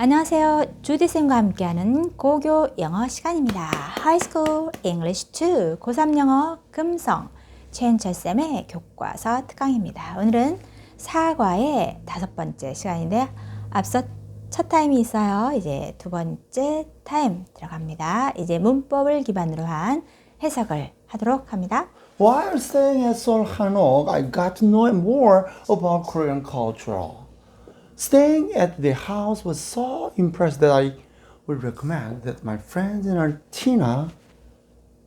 안녕하세요. 주디쌤과 함께하는 고교 영어 시간입니다. 하이스쿨 잉글리시 2 고3 영어 금성 최은철쌤의 교과서 특강입니다. 오늘은 사과의 다섯 번째 시간인데 앞서 첫 타임이 있어요. 이제 두 번째 타임 들어갑니다. 이제 문법을 기반으로 한 해석을 하도록 합니다. While staying at Seoul Hanok, I got to know more about Korean culture. Staying at the house was so impressive that I would recommend that my friends and our Tina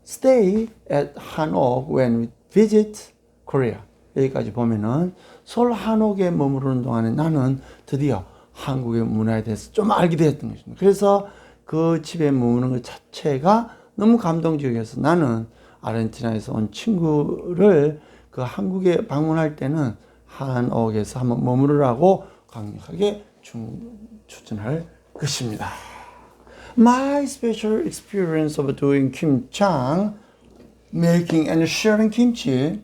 stay at Hanok when we visit Korea. 여기까지 보면은 서울 한옥에 머무르는 동안에 나는 드디어 한국의 문화에 대해서 좀 알게 되었던 것입니다. 그래서 그 집에 머무는 것 자체가 너무 감동적이어서 나는 아르헨티나에서 온 친구를 그 한국에 방문할 때는 한옥에서 한번 머무르라고 강력하게 중, 추천할 것입니다. My special experience of doing kimchang, making and sharing kimchi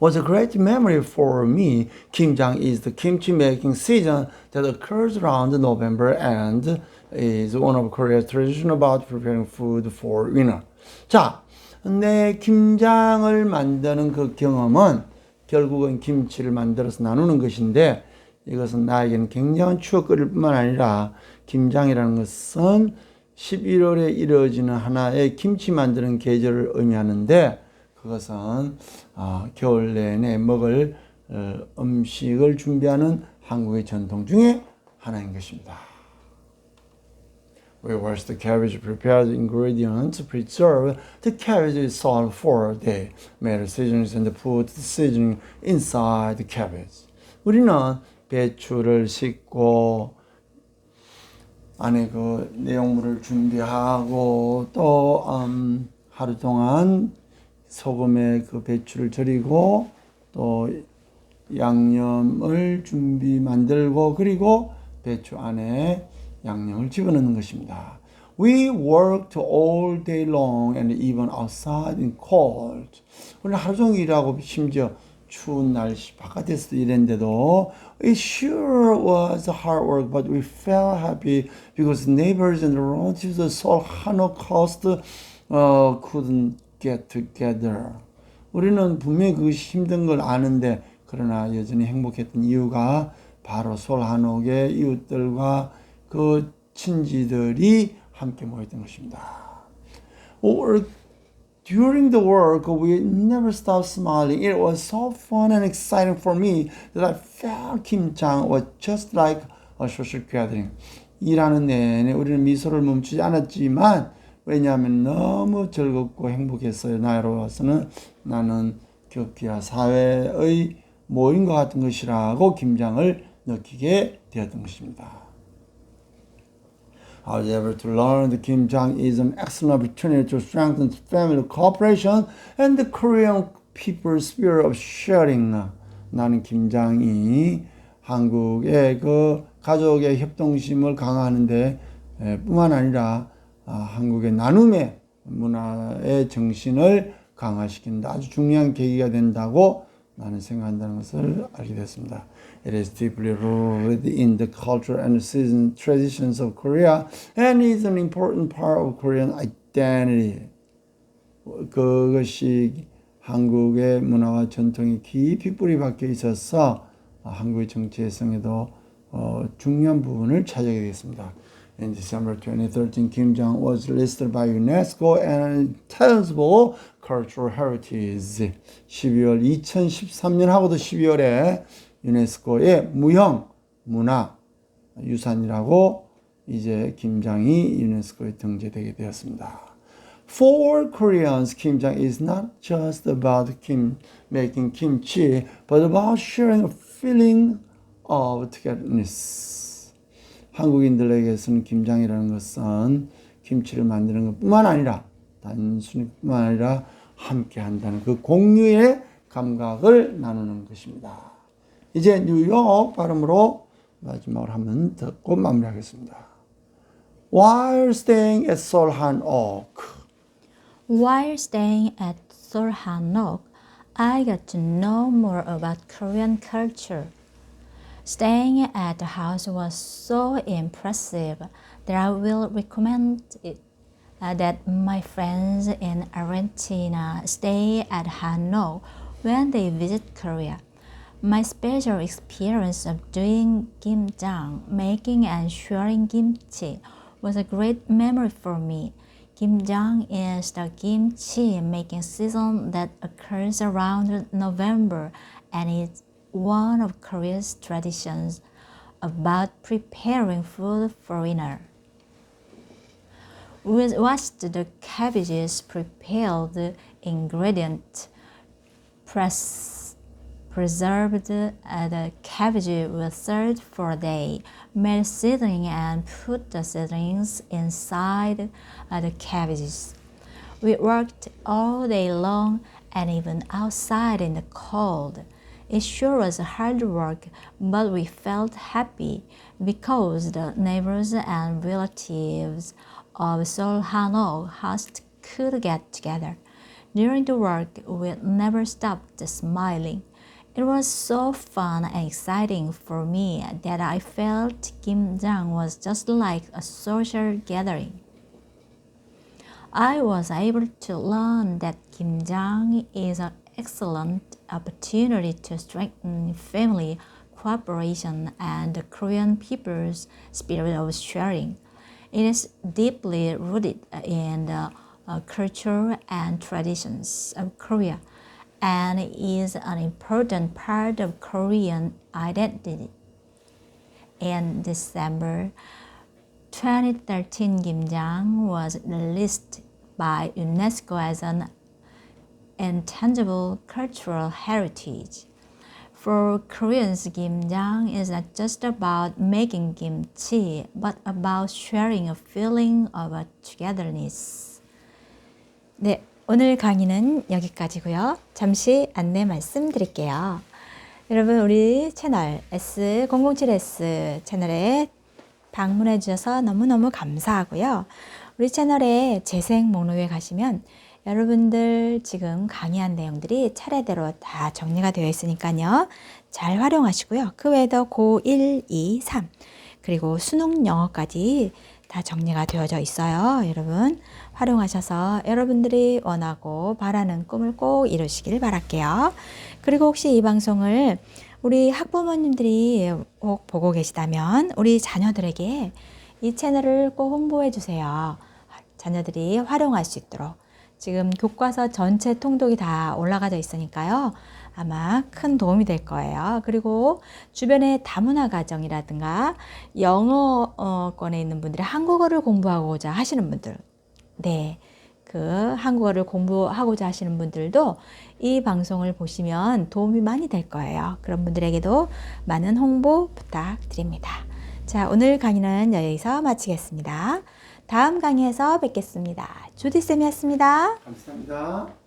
was a great memory for me. Kimjang is the kimchi making season that occurs around November and is one of Korea's tradition about preparing food for winter. 자, 내 김장을 만드는 그 경험은 결국은 김치를 만들어서 나누는 것인데 이것은 나에게는 굉장한 추억거리일 뿐만 아니라 김장이라는 것은 11월에 이루어지는 하나의 김치 만드는 계절을 의미하는데 그것은 어, 겨울 내내 먹을 어, 음식을 준비하는 한국의 전통 중에 하나인 것입니다. We wash the cabbage, prepare the ingredients, preserve the cabbage is salt for a day, made seasonings and put the seasoning inside the cabbage. 우리는 배추를 씻고 안에 그 내용물을 준비하고 또 음, 하루 동안 소금에 그 배추를 절이고 또 양념을 준비 만들고 그리고 배추 안에 양념을 집어넣는 것입니다. We worked all day long and even outside in cold. 우리 하루 종일 일하고 심지어 추운 날씨 바깥에서도 일했는데도 it sure was hard work, but we felt happy because neighbors and relatives Seoul Holocaust uh, couldn't get together. 우리는 분명히 그 힘든 걸 아는데 그러나 여전히 행복했던 이유가 바로 솔한옥의 이웃들과 그 친지들이 함께 모였던 것입니다. Or during the work, we never stopped smiling. It was so fun and exciting for me that I felt Kim Jang was just like a social gathering. 일하는 내내 우리는 미소를 멈추지 않았지만 왜냐하면 너무 즐겁고 행복했어요. 나로서는 나는 격기와 사회의 모임 것 같은 것이라고 김장을 느끼게 되었던 것입니다. However, to learn the Kimjang is an excellent opportunity to strengthen family cooperation and the Korean people's spirit of sharing. 나는 김장이 한국의 그 가족의 협동심을 강화하는데 에, 뿐만 아니라 아, 한국의 나눔의 문화의 정신을 강화시키는데 아주 중요한 계기가 된다고 나는 생각한다는 것을 알게 됐습니다. It is deeply rooted in the culture and season traditions of Korea and is an important part of Korean identity. 그것이 한국의 문화와 전통이 깊이 뿌리 박혀 있어서 한국의 정체성에도 어, 중요한 부분을 차지하게 되겠습니다. In December 2013, Kim Jong was listed by UNESCO and intangible cultural heritage. 12월 2013년하고도 12월에 유네스코의 무형 문화 유산이라고 이제 김장이 유네스코에 등재되게 되었습니다. For Koreans, kimjang is not just about kim making kimchi, but about sharing a feeling of togetherness. 한국인들에게서는 김장이라는 것은 김치를 만드는 것뿐만 아니라 단순히 뿐만 아니라 함께 한다는 그 공유의 감각을 나누는 것입니다. 이제 뉴욕 발음으로 마지막으로 한번 듣고 마무리하겠습니다. While staying at Solhan Oak, While staying at Seoul Hanok, I got to know more about Korean culture. Staying at the house was so impressive that I will recommend it. uh, that my friends in Argentina stay at Hanoi when they visit Korea. My special experience of doing kimjang, making and sharing kimchi, was a great memory for me. Kimjang is the kimchi making season that occurs around November and is one of Korea's traditions about preparing food for dinner. We watched the cabbages prepare the ingredient, press, preserved uh, the cabbage was served for a day, made seasoning and put the seasonings inside uh, the cabbages. We worked all day long and even outside in the cold. It sure was hard work, but we felt happy because the neighbors and relatives of Seoul Hanoi oh host could get together. During the work, we never stopped smiling. It was so fun and exciting for me that I felt Kimjang was just like a social gathering. I was able to learn that Kimjang is an excellent opportunity to strengthen family cooperation and the Korean people's spirit of sharing. It is deeply rooted in the uh, culture and traditions of Korea and is an important part of Korean identity. In December 2013, Gimjang was listed by UNESCO as an intangible cultural heritage. For Koreans, Gimjang is not just about making kimchi, but about sharing a feeling of a togetherness. 네, 오늘 강의는 여기까지고요. 잠시 안내 말씀드릴게요. 여러분 우리 채널 S007S 채널에 방문해 주셔서 너무너무 감사하고요. 우리 채널에 재생 목록에 가시면 여러분들 지금 강의한 내용들이 차례대로 다 정리가 되어 있으니까요. 잘 활용하시고요. 그 외에도 고1, 2, 3 그리고 수능 영어까지 다 정리가 되어져 있어요. 여러분 활용하셔서 여러분들이 원하고 바라는 꿈을 꼭 이루시길 바랄게요. 그리고 혹시 이 방송을 우리 학부모님들이 꼭 보고 계시다면 우리 자녀들에게 이 채널을 꼭 홍보해 주세요. 자녀들이 활용할 수 있도록. 지금 교과서 전체 통독이 다 올라가져 있으니까요. 아마 큰 도움이 될 거예요. 그리고 주변에 다문화 가정이라든가 영어권에 있는 분들이 한국어를 공부하고자 하시는 분들, 네. 그 한국어를 공부하고자 하시는 분들도 이 방송을 보시면 도움이 많이 될 거예요. 그런 분들에게도 많은 홍보 부탁드립니다. 자, 오늘 강의는 여기서 마치겠습니다. 다음 강의에서 뵙겠습니다. 주디쌤이었습니다. 감사합니다.